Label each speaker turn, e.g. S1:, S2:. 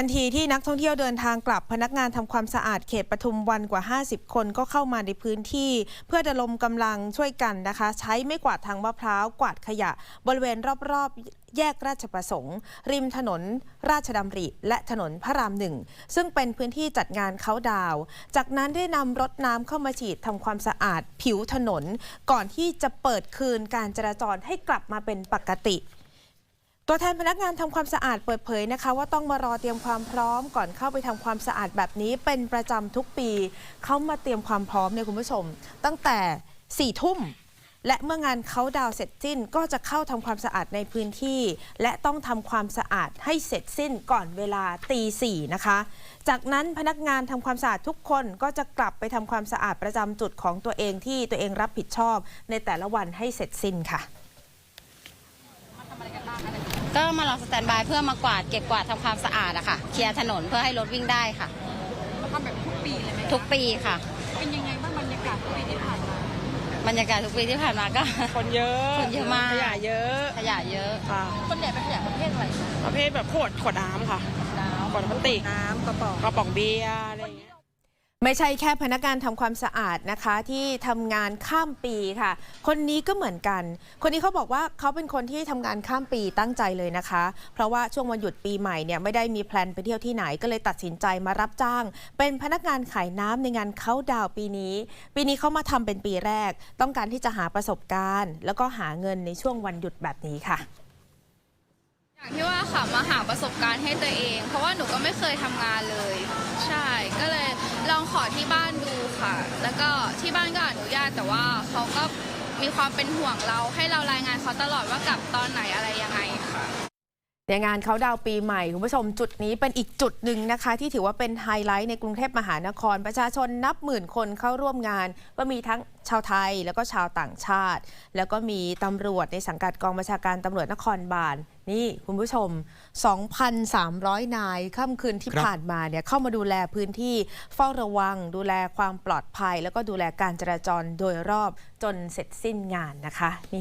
S1: ทันทีที่นักท่องเที่ยวเดินทางกลับพนักงานทำความสะอาดเขตปทุมวันกว่า 50 คนก็เข้ามาในพื้นที่ เพื่อระดมกำลังช่วยกันนะคะ ใช้ไม่กวาดทางมะพร้าวกวาดขยะ บริเวณรอบๆ แยกราชประสงค์ ริมถนน ราชดำริ และถนนพระรามหนึ่ง ซึ่งเป็นพื้นที่จัดงานเขาดาว จากนั้นได้นำรถน้ำเข้ามาฉีดทำความสะอาดผิวถนน ก่อนที่จะเปิดคืนการจราจรให้กลับมาเป็นปกติ ตัวแทนพนักงานทำความสะอาดเปิดเผยนะคะ ว่าต้องมารอเตรียมความพร้อมก่อนเข้าไปทำความสะอาดแบบนี้เป็นประจำทุกปีเขามาเตรียมความพร้อมเนี่ยคุณผู้ชม ตั้งแต่4ี่ทุ่มและเมื่องานเขาดาวเสร็จสิ้นก็จะเข้าทำความสะอาดในพื้นที่ และต้องทำความสะอาดให้เสร็จสิ้นก่อนเวลาตีสี่นะคะ จากนั้นพนักงานทำความสะอาดทุกคนก็จะกลับไปทำความสะอาดประจำจุดของตัวเองที่ตัวเองรับผิดชอบในแต่ละวันให้เสร็จสิ้นค่ะ
S2: ก็มารอสแตนบายเพื่อมากวาดเก็บกวาดทำความสะอาดอะค่ะ เคลียร์ถนนเพื่อให้รถวิ่งได้ค่ะ
S3: เราทำแบบทุกปีเลยไหม
S2: ทุกปีค่ะ
S3: เป็นยังไงบ้างบรรยากาศทุกปีที่ผ่านมา
S2: บรรยากาศทุกปีที่ผ่านมาก็
S4: คนเยอะ
S2: คนเยอะมาก
S4: ขยะเยอะ
S2: ขยะเยอะ
S4: ค่ะ
S3: คนใหญ่เป็นขยะประเภทอะไรคะ
S4: ประเภทแบบขวดขวดน้ำค่ะ ขวดพลาสติก
S3: น้ำกระป๋อง
S4: กระป๋องเบียร์อะไรอย่างเงี้ย
S1: ไม่ใช่แค่พนักงานทำความสะอาดนะคะ ที่ทำงานข้ามปีค่ะ คนนี้ก็เหมือนกัน คนนี้เขาบอกว่าเขาเป็นคนที่ทำงานข้ามปีตั้งใจเลยนะคะ เพราะว่าช่วงวันหยุดปีใหม่เนี่ยไม่ได้มีแพลนไปเที่ยวที่ไหนก็เลยตัดสินใจมารับจ้าง เป็นพนักงานขายน้ำในงานเขาดาวปีนี้ ปีนี้เขามาทำเป็นปีแรก ต้องการที่จะหาประสบการณ์ แล้วก็หาเงินในช่วงวันหยุดแบบนี้ค่ะ
S5: อย่างที่ว่าค่ะมาหาประสบการณ์ให้ตัวเอง เพราะว่าหนูก็ไม่เคยทำงานเลย ใช่ก็เลยลองขอที่บ้านดู ค่ะ แล้วก็ที่บ้านก็อนุญาตแต่ว่าเขาก็มีความเป็นห่วงเราให้เรารายงานเขาตลอดว่ากลับตอนไหนอะไรยังไงค่ะ
S1: ในงานเขาดาวปีใหม่ คุณผู้ชมจุดนี้เป็นอีกจุดหนึ่งนะคะ ที่ถือว่าเป็นไฮไลท์ในกรุงเทพมหานคร ประชาชนนับหมื่นคนเข้าร่วมงาน ก็มีทั้งชาวไทยแล้วก็ชาวต่างชาติ แล้วก็มีตำรวจในสังกัดกองบัญชาการตำรวจนครบาลนี่คุณผู้ชม 2,300 นายค่ำคืนที่ผ่านมาเนี่ยเข้ามาดูแลพื้นที่เฝ้าระวัง ดูแลความปลอดภัย แล้วก็ดูแลการจราจรโดยรอบจนเสร็จสิ้นงานนะคะนี่